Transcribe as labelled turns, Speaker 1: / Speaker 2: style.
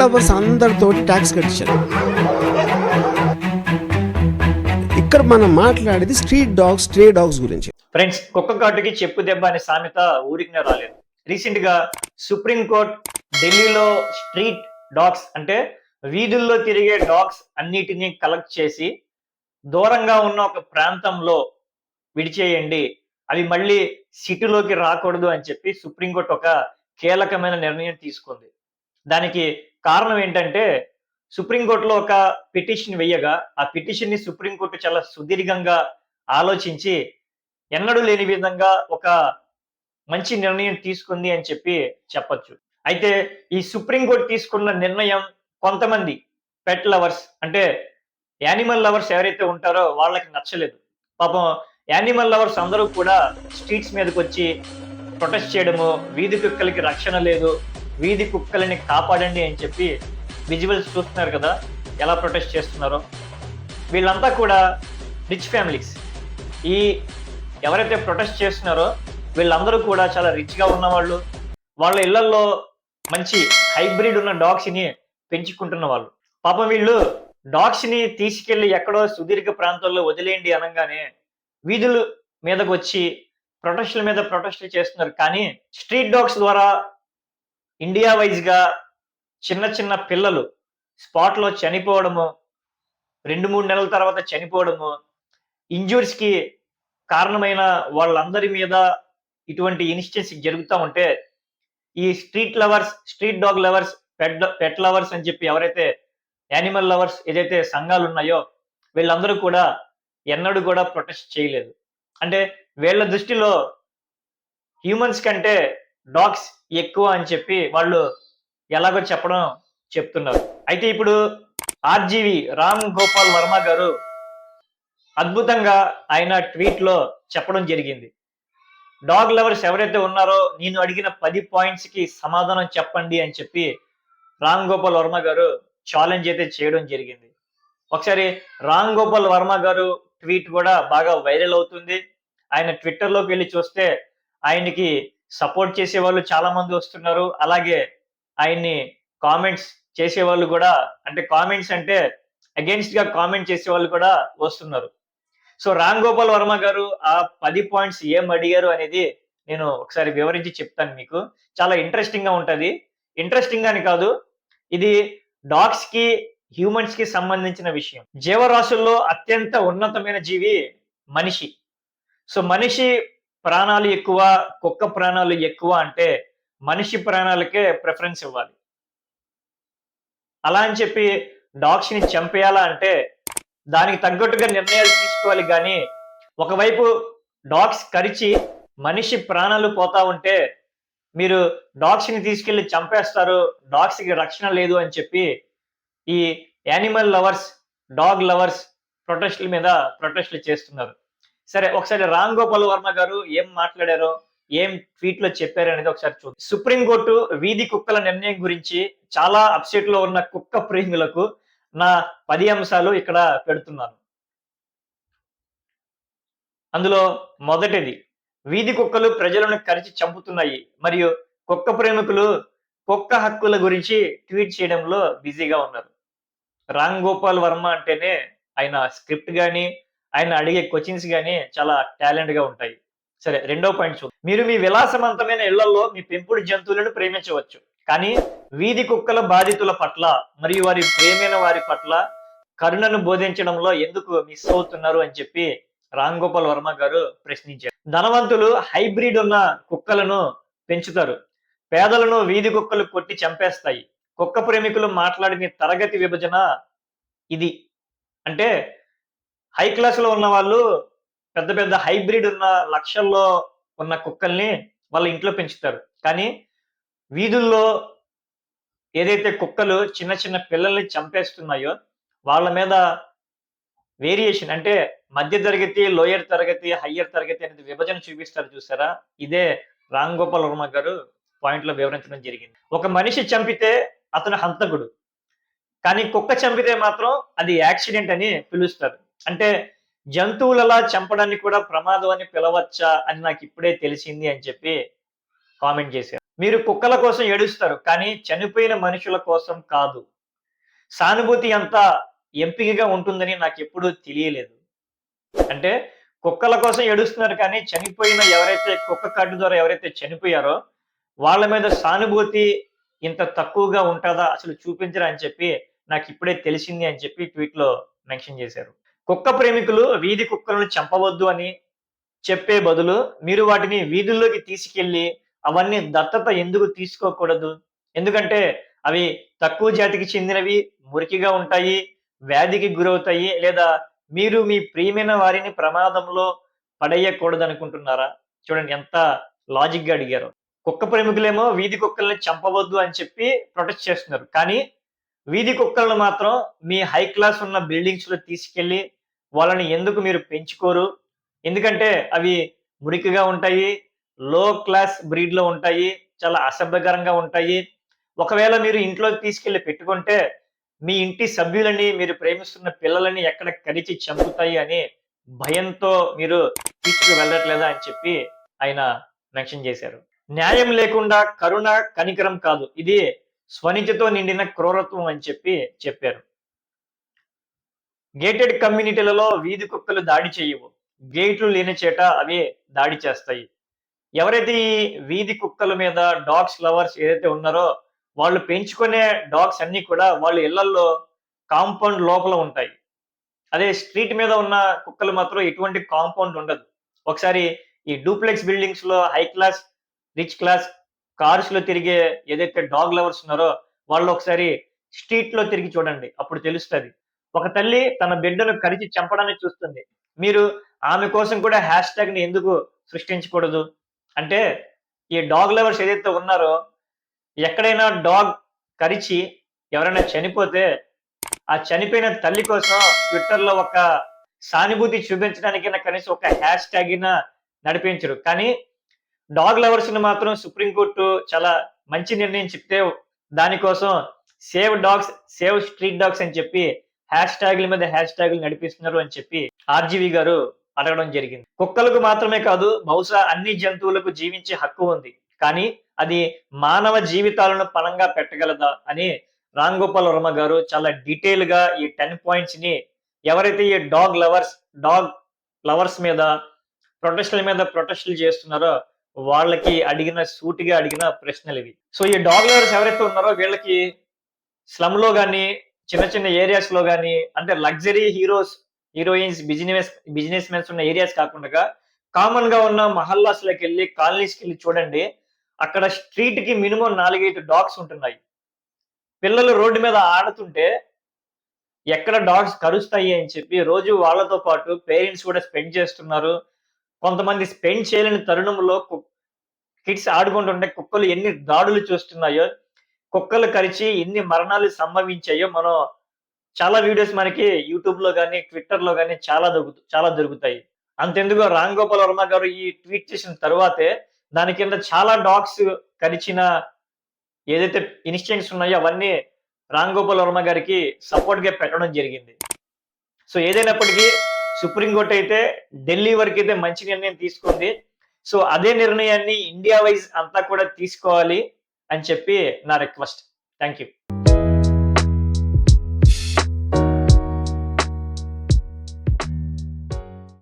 Speaker 1: Lovers అందరితో tax కట్టించారు. ఇక్కడ మనం మాట్లాడేది స్ట్రీట్ డాగ్స్ స్ట్రే డాగ్స్ గురించి.
Speaker 2: ఫ్రెండ్స్ కుక్క కాటుకి చెప్పు దెబ్బ అనే సామెత ఊరికినే రాలేదు. రీసెంట్గా సుప్రీం కోర్ట్ ఢిల్లీలో స్ట్రీట్ డాగ్స్ అంటే వీధుల్లో తిరిగే డాగ్స్ అన్నిటినీ కలెక్ట్ చేసి దూరంగా ఉన్న ఒక ప్రాంతంలో విడిచేయండి. అవి మళ్ళీ సిటీలోకి రాకూడదు అని చెప్పి సుప్రీంకోర్టు ఒక కీలకమైన నిర్ణయం తీసుకుంది. దానికి కారణం ఏంటంటే సుప్రీంకోర్టులో ఒక పిటిషన్ వేయగా ఆ పిటిషన్ని సుప్రీంకోర్టు చాలా సుదీర్ఘంగా ఆలోచించి ఎన్నడూ లేని విధంగా ఒక మంచి నిర్ణయం తీసుకుంది అని చెప్పి చెప్పచ్చు. అయితే ఈ సుప్రీంకోర్టు తీసుకున్న నిర్ణయం కొంతమంది పెట్ లవర్స్ అంటే యానిమల్ లవర్స్ ఎవరైతే ఉంటారో వాళ్ళకి నచ్చలేదు. పాపం యానిమల్ లవర్స్ అందరూ కూడా స్ట్రీట్స్ మీదకి వచ్చి ప్రొటెస్ట్ చేయడము వీధి కుక్కలకి రక్షణ లేదు వీధి కుక్కలని కాపాడండి అని చెప్పి విజువల్స్ చూస్తున్నారు కదా ఎలా ప్రొటెస్ట్ చేస్తున్నారో. వీళ్ళంతా కూడా రిచ్ ఫ్యామిలీస్. ఈ ఎవరైతే ప్రొటెస్ట్ చేస్తున్నారో వీళ్ళందరూ కూడా చాలా రిచ్గా ఉన్నవాళ్ళు వాళ్ళ ఇళ్ళలో మంచి హైబ్రిడ్ ఉన్న డాగ్స్ని పెంచుకుంటున్న వాళ్ళు. పాపం వీళ్ళు డాగ్స్ని తీసుకెళ్ళి తీసుకెళ్ళి ఎక్కడో సుదీర్ఘ ప్రాంతాల్లో వదిలేయండి అనగానే వీధుల మీదకు వచ్చి ప్రొటెస్ట్ల మీద ప్రొటెస్ట్ చేస్తున్నారు. కానీ స్ట్రీట్ డాగ్స్ ద్వారా ఇండియా వైజ్గా చిన్న చిన్న పిల్లలు స్పాట్లో చనిపోవడము రెండు మూడు నెలల తర్వాత చనిపోవడము ఇంజూరీస్కి కారణమైన వాళ్ళందరి మీద ఇటువంటి ఇన్సిడెంట్స్ జరుగుతూ ఉంటే ఈ street lovers street dog lovers pet pet lovers అని చెప్పి ఎవరైతే యానిమల్ లవర్స్ ఏదైతే సంఘాలు ఉన్నాయో వీళ్ళందరూ కూడా ఎన్నడూ కూడా ప్రొటెస్ట్ చేయలేదు. అంటే వీళ్ళ దృష్టిలో హ్యూమన్స్ కంటే డాగ్స్ ఎక్కువ అని చెప్పి వాళ్ళు ఎలాగో చెప్పడం చెప్తున్నారు. అయితే ఇప్పుడు ఆర్జీవి రామ్ గోపాల్ వర్మ గారు అద్భుతంగా ఆయన ట్వీట్లో చెప్పడం జరిగింది. డాగ్ లవర్స్ ఎవరైతే ఉన్నారో నేను అడిగిన పది పాయింట్స్కి సమాధానం చెప్పండి అని చెప్పి రామ్ గోపాల్ వర్మ గారు ఛాలెంజ్ అయితే చేయడం జరిగింది. ఒకసారి రామ్ గోపాల్ వర్మ గారు ట్వీట్ కూడా బాగా వైరల్ అవుతుంది. ఆయన ట్విట్టర్లోకి వెళ్ళి చూస్తే ఆయనకి సపోర్ట్ చేసే వాళ్ళు చాలా మంది వస్తున్నారు. అలాగే ఆయన్ని కామెంట్స్ చేసే వాళ్ళు కూడా అంటే కామెంట్స్ అంటే అగేన్స్ట్గా కామెంట్ చేసే వాళ్ళు కూడా వస్తున్నారు. సో రామ్ గోపాల్ వర్మ గారు ఆ పది పాయింట్స్ ఏం అడిగారు అనేది నేను ఒకసారి వివరించి చెప్తాను మీకు. చాలా ఇంట్రెస్టింగ్గా ఉంటది. ఇంట్రెస్టింగ్ అని కాదు ఇది డాగ్స్కి హ్యూమన్స్కి సంబంధించిన విషయం. జీవరాశుల్లో అత్యంత ఉన్నతమైన జీవి మనిషి. సో మనిషి ప్రాణాలు ఎక్కువ కుక్క ప్రాణాలు ఎక్కువ అంటే మనిషి ప్రాణాలకే ప్రిఫరెన్స్ ఇవ్వాలి. అలా అని చెప్పి డాగ్స్ని చంపేయాలా అంటే దానికి తగ్గట్టుగా నిర్ణయాలు తీసుకోవాలి కానీ ఒకవైపు డాగ్స్ కరిచి మనిషి ప్రాణాలు పోతా ఉంటే మీరు డాగ్స్ని తీసుకెళ్ళి చంపేస్తారు డాగ్స్కి రక్షణ లేదు అని చెప్పి ఈ యానిమల్ లవర్స్ డాగ్ లవర్స్ ప్రొటెస్ట్ల మీద ప్రొటెస్ట్లు చేస్తున్నారు. సరే ఒకసారి రామ్ గోపాల్ వర్మ గారు ఏం మాట్లాడారో ఏం ట్వీట్లో చెప్పారు అనేది ఒకసారి చూద్దాం. సుప్రీంకోర్టు వీధి కుక్కల నిర్ణయం గురించి చాలా అప్సెట్లో ఉన్న కుక్క ప్రేమిలకు నా పది అంశాలు ఇక్కడ పెడుతున్నాను. అందులో మొదటిది వీధి కుక్కలు ప్రజలను కరిచి చంపుతున్నాయి మరియు కుక్క ప్రేమికులు కుక్క హక్కుల గురించి ట్వీట్ చేయడంలో బిజీగా ఉన్నారు. రామ్ గోపాల్ వర్మ అంటేనే ఆయన స్క్రిప్ట్ కానీ ఆయన అడిగే క్వశ్చన్స్ కానీ చాలా టాలెంట్గా ఉంటాయి. సరే రెండో పాయింట్ చూద్దాం. మీరు మీ విలాసవంతమైన ఇళ్ళలో మీ పెంపుడు జంతువులను ప్రేమించవచ్చు. కానీ వీధి కుక్కల బాధితుల పట్ల మరియు వారి ప్రేమైన వారి పట్ల కరుణను బోధించడంలో ఎందుకు మిస్ అవుతున్నారు అని చెప్పి రామ్ గోపాల్ వర్మ గారు ప్రశ్నించారు. ధనవంతులు హైబ్రిడ్ ఉన్న కుక్కలను పెంచుతారు. పేదలను వీధి కుక్కలు కొట్టి చంపేస్తాయి. కుక్క ప్రేమికులు మాట్లాడిన తరగతి విభజన ఇది. అంటే హై క్లాస్లో ఉన్న వాళ్ళు పెద్ద పెద్ద హైబ్రిడ్ ఉన్న లక్షల్లో ఉన్న కుక్కల్ని వాళ్ళ ఇంట్లో పెంచుతారు. కానీ వీధుల్లో ఏదైతే కుక్కలు చిన్న చిన్న పిల్లల్ని చంపేస్తున్నాయో వాళ్ళ మీద వేరియేషన్ అంటే మధ్య తరగతి లోయర్ తరగతి హయ్యర్ తరగతి అనేది విభజన చూపిస్తారు చూసారా? ఇదే రామ్ గోపాల్ వర్మ గారు పాయింట్లో వివరించడం జరిగింది. ఒక మనిషి చంపితే అతను హంతకుడు. కానీ కుక్క చంపితే మాత్రం అది యాక్సిడెంట్ అని పిలుస్తారు. అంటే జంతువులలా చంపడానికి కూడా ప్రమాదం అని పిలవచ్చా అని నాకు ఇప్పుడే తెలిసింది అని చెప్పి కామెంట్ చేశారు. మీరు కుక్కల కోసం ఏడుస్తారు కానీ చనిపోయిన మనుషుల కోసం కాదు. సానుభూతి అంత ఎంపికగా ఉంటుందని నాకు ఎప్పుడూ తెలియలేదు. అంటే కుక్కల కోసం ఏడుస్తున్నారు కానీ చనిపోయిన ఎవరైతే కుక్క కార్డు ద్వారా ఎవరైతే చనిపోయారో వాళ్ళ మీద సానుభూతి ఇంత తక్కువగా ఉంటుందా అసలు చూపించరా అని చెప్పి నాకు ఇప్పుడే తెలిసింది అని చెప్పి ట్వీట్లో మెన్షన్ చేశారు. కుక్క ప్రేమికులు వీధి కుక్కలను చంపవద్దు అని చెప్పే బదులు మీరు వాటిని వీధుల్లోకి తీసుకెళ్ళి అవన్నీ దత్తత ఎందుకు తీసుకోకూడదు? ఎందుకంటే అవి తక్కువ జాతికి చెందినవి మురికిగా ఉంటాయి వ్యాధికి గురవుతాయి లేదా మీరు మీ ప్రియమైన వారిని ప్రమాదంలో పడేయకూడదు అనుకుంటున్నారా చూడండి ఎంత లాజిక్గా అడిగారు. కుక్క ప్రేమికులేమో వీధి కుక్కల్ని చంపవద్దు అని చెప్పి ప్రొటెస్ట్ చేస్తున్నారు. కానీ వీధి కుక్కలను మాత్రం మీ హై క్లాస్ ఉన్న బిల్డింగ్స్లో తీసుకెళ్ళి వాళ్ళని ఎందుకు మీరు పెంచుకోరు? ఎందుకంటే అవి మురికిగా ఉంటాయి లో క్లాస్ బ్రీడ్లో ఉంటాయి చాలా అసభ్యకరంగా ఉంటాయి. ఒకవేళ మీరు ఇంట్లోకి తీసుకెళ్ళి పెట్టుకుంటే మీ ఇంటి సభ్యులని మీరు ప్రేమిస్తున్న పిల్లలని ఎక్కడ కరిచి చంపుతాయి అని భయంతో మీరు తీసుకు వెళ్ళట్లేదా అని చెప్పి ఆయన మెన్షన్ చేశారు. న్యాయం లేకుండా కరుణ కనికరం కాదు. ఇది స్వనిజతో నిండిన క్రూరత్వం అని చెప్పి చెప్పారు. గేటెడ్ కమ్యూనిటీలలో వీధి కుక్కలు దాడి చేయవు. గేట్లు లేని చేట అవి దాడి చేస్తాయి. ఎవరైతే ఈ వీధి కుక్కల మీద డాగ్స్ లవర్స్ ఏదైతే ఉన్నారో వాళ్ళు పెంచుకునే డాగ్స్ అన్ని కూడా వాళ్ళ ఇళ్ళలో కాంపౌండ్ లోపల ఉంటాయి. అదే స్ట్రీట్ మీద ఉన్న కుక్కలు మాత్రం ఎటువంటి కాంపౌండ్ ఉండదు. ఒకసారి ఈ డూప్లెక్స్ బిల్డింగ్స్లో హై క్లాస్ రిచ్ క్లాస్ కార్స్లో తిరిగే ఏదైతే డాగ్ లవర్స్ ఉన్నారో వాళ్ళు ఒకసారి స్ట్రీట్లో తిరిగి చూడండి. అప్పుడు తెలుస్తుంది. ఒక తల్లి తన బిడ్డను కరిచి చంపడానికి చూస్తుంది. మీరు ఆమె కోసం కూడా హ్యాష్ ట్యాగ్ని ఎందుకు సృష్టించకూడదు? అంటే ఈ డాగ్ లవర్స్ ఏదైతే ఉన్నారో ఎక్కడైనా డాగ్ కరిచి ఎవరైనా చనిపోతే ఆ చనిపోయిన తల్లి కోసం ట్విట్టర్లో ఒక సానుభూతి చూపించడానికైనా కనీసం ఒక హ్యాష్ ట్యాగ్ నడిపించరు. కానీ డాగ్ లవర్స్ని మాత్రం సుప్రీంకోర్టు చాలా మంచి నిర్ణయం చెప్తే దానికోసం save dogs save street dogs అని చెప్పి హ్యాష్ ట్యాగ్ల మీద హ్యాష్ ట్యాగ్లు నడిపిస్తున్నారు అని చెప్పి ఆర్జీవి గారు అడగడం జరిగింది. కుక్కలకు మాత్రమే కాదు బహుశా అన్ని జంతువులకు జీవించే హక్కు ఉంది. కానీ అది మానవ జీవితాలను పణంగా పెట్టగలదా అని రామ్ గోపాల్ వర్మ గారు చాలా డీటెయిల్గా ఈ టెన్ పాయింట్స్ని ఎవరైతే ఈ డాగ్ లవర్స్ డాగ్ లవర్స్ మీద ప్రొటెస్టుల మీద ప్రొటెస్టులు చేస్తున్నారో వాళ్ళకి అడిగిన సూటిగా అడిగిన ప్రశ్నలు ఇవి. సో ఈ డాగ్ లవర్స్ ఎవరైతే ఉన్నారో వీళ్ళకి స్లమ్లో కానీ చిన్న చిన్న ఏరియాస్లో కానీ అంటే luxury heroes heroines business business mens ఉన్న ఏరియాస్ కాకుండా కామన్గా ఉన్న మహల్లాస్లోకి వెళ్ళి కాలనీస్కి వెళ్ళి చూడండి. అక్కడ స్ట్రీట్కి మినిమం నాలుగైదు డాగ్స్ ఉంటున్నాయి. పిల్లలు రోడ్డు మీద ఆడుతుంటే ఎక్కడ డాగ్స్ కరుస్తాయి అని చెప్పి రోజు వాళ్ళతో పాటు పేరెంట్స్ కూడా స్పెండ్ చేస్తున్నారు. కొంతమంది స్పెండ్ చేయలేని తరుణంలో కిడ్స్ ఆడుకుంటుంటే కుక్కలు ఎన్ని దాడులు చూస్తున్నాయో కుక్కలు కరిచి ఎన్ని మరణాలు సంభవించాయో మనం చాలా వీడియోస్ మనకి యూట్యూబ్లో కానీ ట్విట్టర్లో కానీ చాలా దొరుకు చాలా దొరుకుతాయి. అంతెందుకు రామ్ గోపాల్ వర్మ గారు ఈ ట్వీట్ చేసిన తర్వాతే దాని కింద చాలా డాగ్స్ కరిచిన ఏదైతే ఇన్స్టెంట్స్ ఉన్నాయో అవన్నీ రామ్ గోపాల్ వర్మ గారికి సపోర్ట్గా పెట్టడం జరిగింది. సో ఏదైనప్పటికీ సుప్రీంకోర్టు అయితే ఢిల్లీ వరకు అయితే మంచి నిర్ణయం తీసుకుంది. సో అదే నిర్ణయాన్ని ఇండియా వైజ్ అంతా కూడా తీసుకోవాలి. అని చెప్పి నా రిక్వెస్ట్. Thank you